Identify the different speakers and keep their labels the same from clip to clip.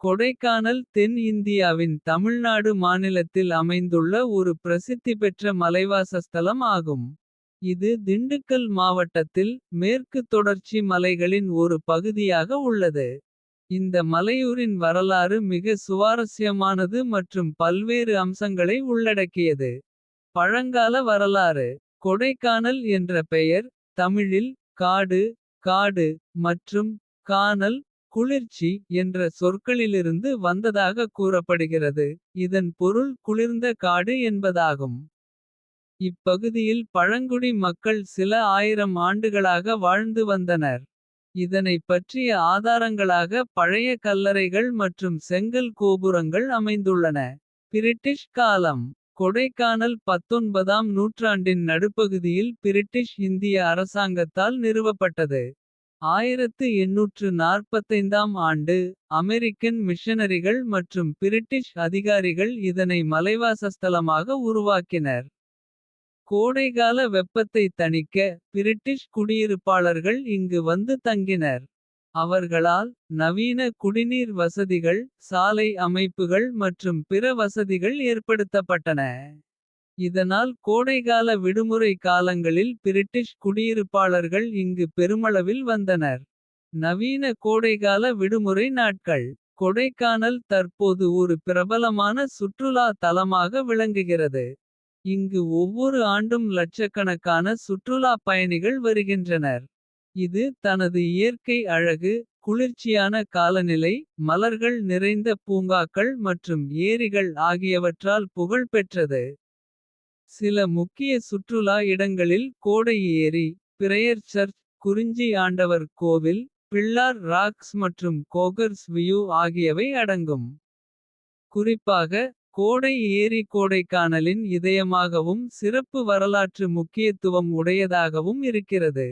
Speaker 1: கொடைக்கானல் தென் இந்தியாவின் தமிழ்நாடு மாநிலத்தில் அமைந்துள்ள ஒரு பிரசித்தி பெற்ற மலைவாசஸ்தலம் ஆகும். இது திண்டுக்கல் மாவட்டத்தில் மேற்கு தொடர்ச்சி மலைகளின் ஒரு பகுதியாக உள்ளது. இந்த மலையூரின் வரலாறு மிக சுவாரஸ்யமானது மற்றும் பல்வேறு அம்சங்களை உள்ளடக்கியது. பழங்கால வரலாறு கொடைக்கானல் என்ற பெயர் தமிழில் காடு காடு மற்றும் கானல் குளிர்ச்சி என்ற சொற்களிலிருந்து வந்ததாக கூறப்படுகிறது. இதன் பொருள் குளிர்ந்த காடு என்பதாகும். இப்பகுதியில் பழங்குடி மக்கள் சில ஆயிரம் ஆண்டுகளாக வாழ்ந்து வந்தனர். இதனைப் பற்றிய ஆதாரங்களாக பழைய கல்லறைகள் மற்றும் செங்கல் கோபுரங்கள் அமைந்துள்ளன. பிரிட்டிஷ் காலம் கொடைக்கானல் பத்தொன்பதாம் நூற்றாண்டின் நடுப்பகுதியில் பிரிட்டிஷ் இந்திய அரசாங்கத்தால் நிறுவப்பட்டது. 1845ஆம் ஆண்டு அமெரிக்கன் மிஷனரிகள் மற்றும் பிரிட்டிஷ் அதிகாரிகள் இதனை மலைவாசஸ்தலமாக உருவாக்கினர். கோடைகால வெப்பத்தை தணிக்க பிரிட்டிஷ் குடியிருப்பாளர்கள் இங்கு வந்து தங்கினர். அவர்களால் நவீன குடிநீர் வசதிகள் சாலை அமைப்புகள் மற்றும் பிற வசதிகள் ஏற்படுத்தப்பட்டன. இதனால் கோடைகால விடுமுறை காலங்களில் பிரிட்டிஷ் குடியிருப்பாளர்கள் இங்கு பெருமளவில் வந்தனர். நவீன கோடைகால விடுமுறை நாட்கள். கொடைக்கானல் தற்போது ஒரு பிரபலமான சுற்றுலா தலமாக விளங்குகிறது. இங்கு ஒவ்வொரு ஆண்டும் லட்சக்கணக்கான சுற்றுலாப் பயணிகள் வருகின்றனர். இது தனது இயற்கை அழகு குளிர்ச்சியான காலநிலை. மலர்கள் நிறைந்த பூங்காக்கள் மற்றும் ஏரிகள் ஆகியவற்றால் புகழ் பெற்றது. சில முக்கிய சுற்றுலா இடங்களில் கோடை ஏரி. பிரயர் சர்ச் குறிஞ்சி ஆண்டவர் கோவில். பிள்ளார் ராக்ஸ் மற்றும் கோகர்ஸ் வியூ ஆகியவை அடங்கும். குறிப்பாக கோடை ஏரி கோடைக்கானலின் இதயமாகவும். சிறப்பு வரலாற்று முக்கியத்துவம் உடையதாகவும் இருக்கிறது.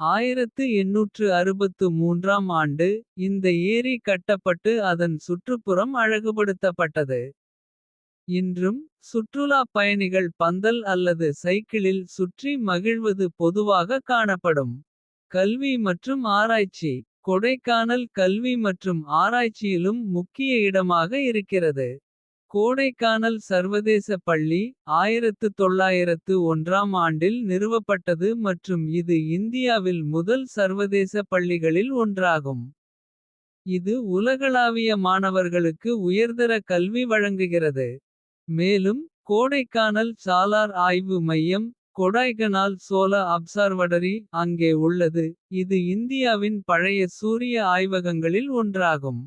Speaker 1: 1863ஆம் ஆண்டு இந்த ஏரி கட்டப்பட்டு அதன் சுற்றுப்புறம் அழகுபடுத்தப்பட்டது. இன்றும் சுற்றுலாப் பயணிகள் பந்தல் அல்லது சைக்கிளில் சுற்றி மகிழ்வது பொதுவாக காணப்படும். கல்வி மற்றும் ஆராய்ச்சி கொடைக்கானல் கல்வி மற்றும் ஆராய்ச்சியிலும் முக்கிய இடமாக இருக்கிறது. கோடைக்கானல் சர்வதேச பள்ளி 1901ஆம் ஆண்டில் நிறுவப்பட்டது மற்றும் இது இந்தியாவில் முதல் சர்வதேச பள்ளிகளில் ஒன்றாகும். இது உலகளாவிய மாணவர்களுக்கு உயர்தர கல்வி வழங்குகிறது. மேலும் கோடைக்கானல் சாலார் ஆய்வு மையம். கொடைகனால் சோல அப்சார்வடரி அங்கே உள்ளது. இது இந்தியாவின் பழைய சூரிய ஆய்வகங்களில் ஒன்றாகும்.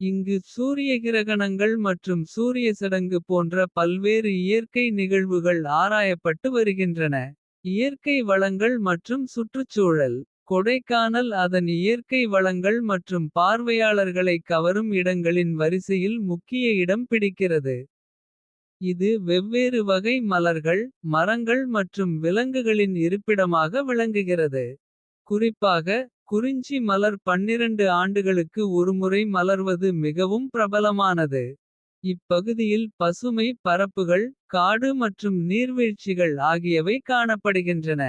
Speaker 1: இங்கு சூரிய கிரகணங்கள் மற்றும் சூரிய சடங்கு போன்ற பல்வேறு இயற்கை நிகழ்வுகள் ஆராயப்பட்டு வருகின்றன. இயற்கை வளங்கள் மற்றும் சுற்றுச்சூழல். கொடைக்கானல் அதன் இயற்கை வளங்கள் மற்றும் பார்வையாளர்களை கவரும் இடங்களின் வரிசையில் முக்கிய இடம் பிடிக்கிறது. இது வெவ்வேறு வகை மலர்கள் மரங்கள் மற்றும் விலங்குகளின் இருப்பிடமாக விளங்குகிறது. குறிப்பாக குறிஞ்சி மலர் 12 ஆண்டுகளுக்கு ஒருமுறை மலர்வது மிகவும் பிரபலமானது. இப்பகுதியில் பசுமை பரப்புகள் காடு மற்றும் நீர்வீழ்ச்சிகள் ஆகியவை காணப்படுகின்றன.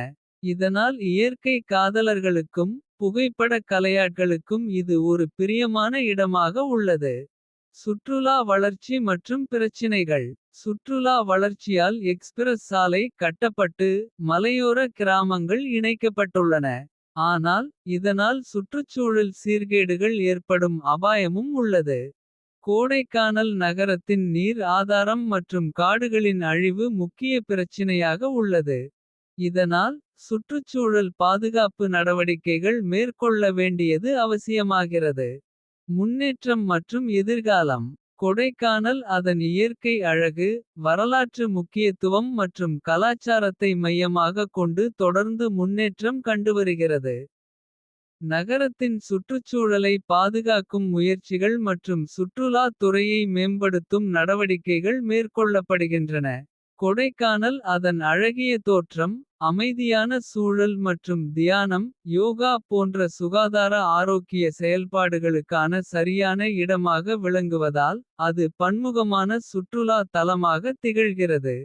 Speaker 1: இதனால் இயற்கை காதலர்களுக்கும் புகைப்படக் கலையாட்களுக்கும் இது ஒரு பிரியமான இடமாக உள்ளது. சுற்றுலா வளர்ச்சி மற்றும் பிரச்சினைகள். சுற்றுலா வளர்ச்சியால் எக்ஸ்பிரஸ் சாலை கட்டப்பட்டு. மலையோர கிராமங்கள் இணைக்கப்பட்டுள்ளன. ஆனால் இதனால் சுற்றுச்சூழல் சீர்கேடுகள் ஏற்படும் அபாயமும் உள்ளது. கோடைக்கானல் நகரத்தின் நீர் ஆதாரம் மற்றும் காடுகளின் அழிவு முக்கிய பிரச்சினையாக உள்ளது. இதனால் சுற்றுச்சூழல் பாதுகாப்பு நடவடிக்கைகள் மேற்கொள்ள வேண்டியது அவசியமாகிறது. முன்னேற்றம் மற்றும் எதிர்காலம் கொடைக்கானல் அதன் இயற்கை அழகு. வரலாற்று முக்கியத்துவம் மற்றும் கலாச்சாரத்தை மையமாகக் கொண்டு தொடர்ந்து முன்னேற்றம் கண்டுவருகிறது. நகரத்தின் சுற்றுச்சூழலை பாதுகாக்கும் முயற்சிகள் மற்றும் சுற்றுலா துறையை மேம்படுத்தும் நடவடிக்கைகள் மேற்கொள்ளப்படுகின்றன. கொடைக்கானல் அதன் அழகிய தோற்றம் அமைதியான சூழல் மற்றும் தியானம். யோகா போன்ற சுகாதார ஆரோக்கிய செயல்பாடுகளுக்கான சரியான இடமாக விளங்குவதால். அது பன்முகமான சுற்றுலா தலமாக திகழ்கிறது.